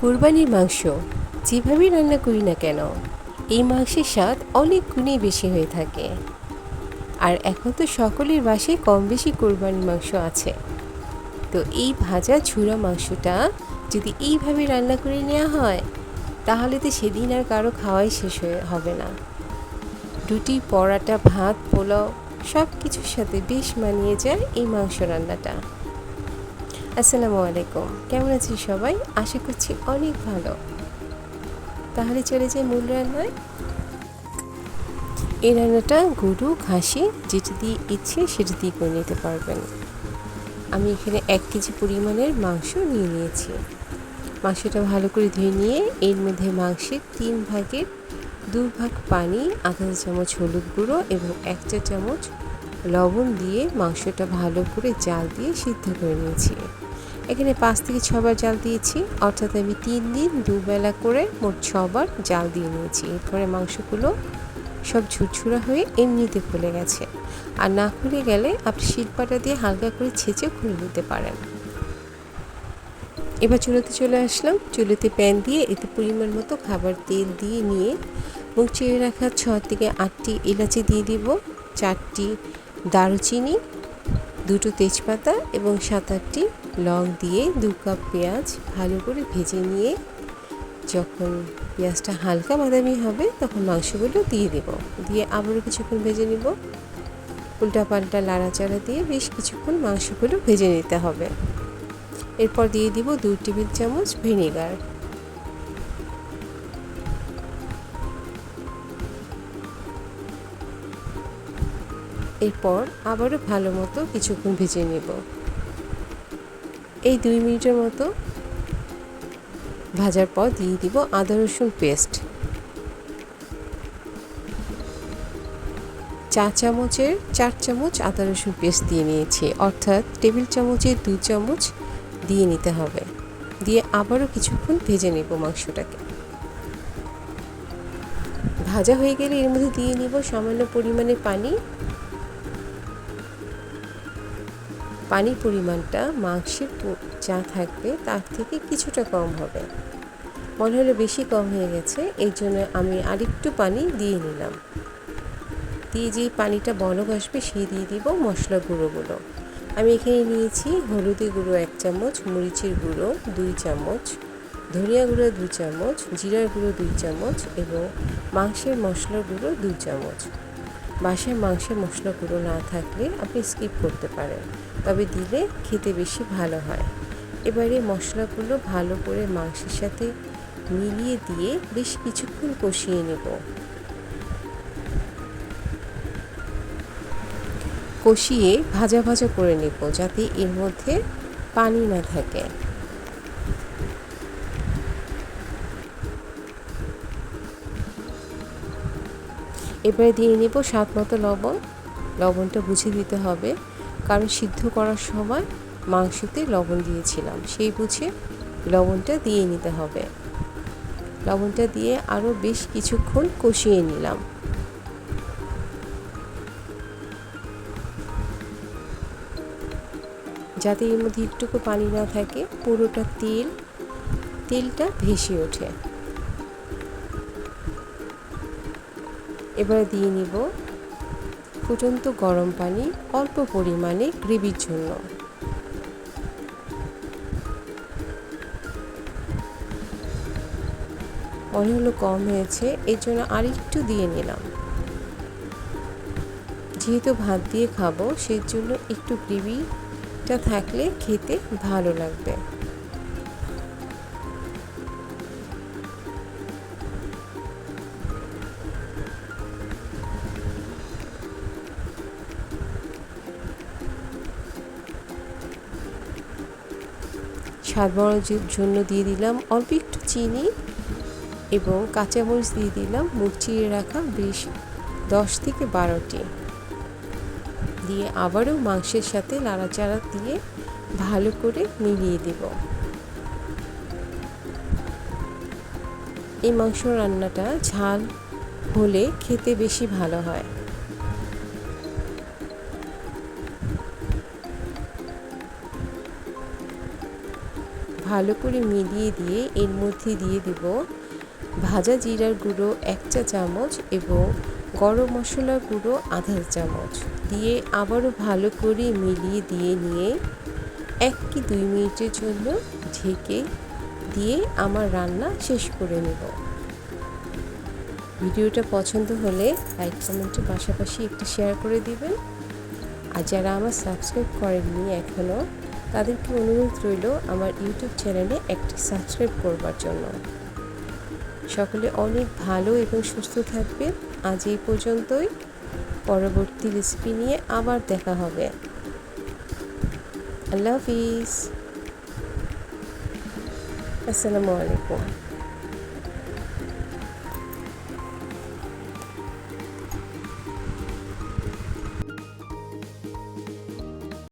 কোরবানির মাংস যেভাবেই রান্না করি না কেন, এই মাংসের স্বাদ অনেক গুণেই বেশি হয়ে থাকে। আর এখন তো সকলের বাসায় কম বেশি কোরবানির মাংস আছে। তো এই ভাজা ঝুরা মাংসটা যদি এইভাবে রান্না করে নেওয়া হয়, তাহলে তো সেদিন আর কারও খাওয়াই শেষ হয়ে হবে না। রুটি, পরাটা, ভাত, পোলাও সব কিছুর সাথে বেশ মানিয়ে যায় এই মাংস রান্নাটা। আসসালামু আলাইকুম। কেমন আছি সবাই? আশা করছি অনেক ভালো। তাহলে চলে যাই মূল রান্নায়। এই রান্নাটা গরু ঘাসি যেটা দিয়ে ইচ্ছে সেটা দিয়ে করে নিতে পারবেন। আমি এখানে এক কেজি পরিমাণের মাংস নিয়ে নিয়েছি। মাংসটা ভালো করে ধুয়ে নিয়ে এর মধ্যে মাংসের তিন ভাগের দু ভাগ পানি, আধা চামচ হলুদ গুঁড়ো এবং এক চা চামচ লবণ দিয়ে মাংসটা ভালো করে জাল দিয়ে সিদ্ধ করে নিয়েছি। এখানে পাঁচ থেকে ছবার জাল দিয়েছি, অর্থাৎ আমি তিন দিন দুবেলা করে মোট ছবার জাল দিয়ে নিয়েছি। এরপরে মাংসগুলো সব ঝুরঝুরা হয়ে এমনিতে খুলে গেছে। আর না খুলে গেলে আপনি শিল্পাটা দিয়ে হালকা করে ছেঁচে খুলে নিতে পারেন। এবার চুলোতে চলে আসলাম। চুলোতে প্যান দিয়ে এতে পরিমাণ মতো খাবার তেল দিয়ে নিয়ে মুখ চেয়ে রাখা ছ থেকে আটটি এলাচি দিয়ে দিব, চারটি দারুচিনি, দুটো তেজপাতা এবং সাত আটটি লং দিয়ে দু কাপ পেঁয়াজ ভালো করে ভেজে নিয়ে যখন পেঁয়াজটা হালকা বাদামি হবে তখন মাংসগুলো দিয়ে দেব। দিয়ে আবারও কিছুক্ষণ ভেজে নেব। উল্টা পাল্টা লাড়াচাড়া দিয়ে বেশ কিছুক্ষণ মাংসগুলো ভেজে নিতে হবে। এরপর দিয়ে দিব দুই টেবিল চামচ ভিনেগার। এরপর আবারও ভালো মতো কিছুক্ষণ ভেজে নেব। এই দুই মিনিটের মতো ভাজার পর দিয়ে দিব আদা রসুন পেস্ট। চা চামচের চার চামচ আদা রসুন পেস্ট দিয়ে নিয়েছি, অর্থাৎ টেবিল চামচের দু চামচ দিয়ে নিতে হবে। দিয়ে আবারও কিছুক্ষণ ভেজে নেব মাংসটাকে। ভাজা হয়ে গেলে এর মধ্যে দিয়ে নিব সামান্য পরিমাণে পানি পানির পরিমাণটা মাংসের যা থাকবে তার থেকে কিছুটা কম হবে। মনে হলো বেশি কম হয়ে গেছে এই জন্য আমি আরেকটু পানি দিয়ে নিলাম। দিয়ে যেই পানিটা বলক আসবে সেই দিয়ে দিব মশলা গুঁড়োগুলো। আমি এখানে নিয়েছি হলুদের গুঁড়ো এক চামচ, মরিচের গুঁড়ো দুই চামচ, ধনিয়া গুঁড়ো দুই চামচ, জিরার গুঁড়ো দুই চামচ এবং মাংসের মশলার গুঁড়ো দুই চামচ। বাসায় মাংসের মশলা গুঁড়ো না থাকলে আপনি স্কিপ করতে পারেন। তবে দিলে খেতে বেশি ভালো হয়। এবারে মশলাগুলো ভালো করে মাংসের সাথে মিলিয়ে দিয়ে বেশ কিছুক্ষণ কষিয়ে নেব। কষিয়ে ভাজা ভাজা করে নেব যাতে এর মধ্যে পানি না থাকে। এবারে দিয়ে নেব স্বাদ মতো লবণ। লবণটা বুঝে দিতে হবে। কারণ সিদ্ধ করার সময় মাংসতে লবণ দিয়েছিলাম। সেই বুঝে লবণটা দিয়ে নিতে হবে। লবণটা দিয়ে আরও বেশ কিছুক্ষণ কষিয়ে নিলাম। যাতে এর মধ্যে একটুকু পানি না থাকে, পুরোটা তেল, তেলটা ভেসে ওঠে। এবার দিয়ে নিব ফুটন্ত গরম পানি অল্প পরিমাণে গ্রেভির জন্য। হলো কম হয়েছে, এর জন্য আরেকটু দিয়ে নিলাম। যেহেতু ভাত দিয়ে খাব সেই জন্য একটু গ্রেভিটা থাকলে খেতে ভালো লাগবে। স্বাদ জন্য দিয়ে দিলাম অল্প একটু চিনি এবং কাঁচামরিচ দিয়ে দিলাম। মুখ চিড়ে রাখা বেশ দশ থেকে বারোটি। দিয়ে আবারও মাংসের সাথে নাড়াচাড়া দিয়ে ভালো করে মিলিয়ে দেব। এই মাংস রান্নাটা ঝাল হলে খেতে বেশি ভালো হয়। ভালো করে মিলিয়ে দিয়ে এর মধ্যে দিয়ে দিব ভাজা জিরার গুঁড়ো এক চা চামচ এবং গরম মশলার গুঁড়ো আধা চামচ। দিয়ে আবারও ভালো করে মিলিয়ে দিয়ে নিয়ে এক কি দুই মিনিটের জন্য ঢেকে দিয়ে আমার রান্না শেষ করে নেব। ভিডিওটা পছন্দ হলে লাইক কমেন্টের পাশাপাশি একটু শেয়ার করে দিবেন। আর যারা আমার সাবস্ক্রাইব করেননি এখনও তাদেরকে অনুরোধ রইল আমার ইউটিউব চ্যানেলে একটি সাবস্ক্রাইব করবার জন্য? সকলে অনেক ভালো এবং সুস্থ থাকবে আজ এই পর্যন্তই। পরবর্তী রেসিপি নিয়ে আবার দেখা হবে। আল্লাহ হাফিজ। আসসালামু আলাইকুম।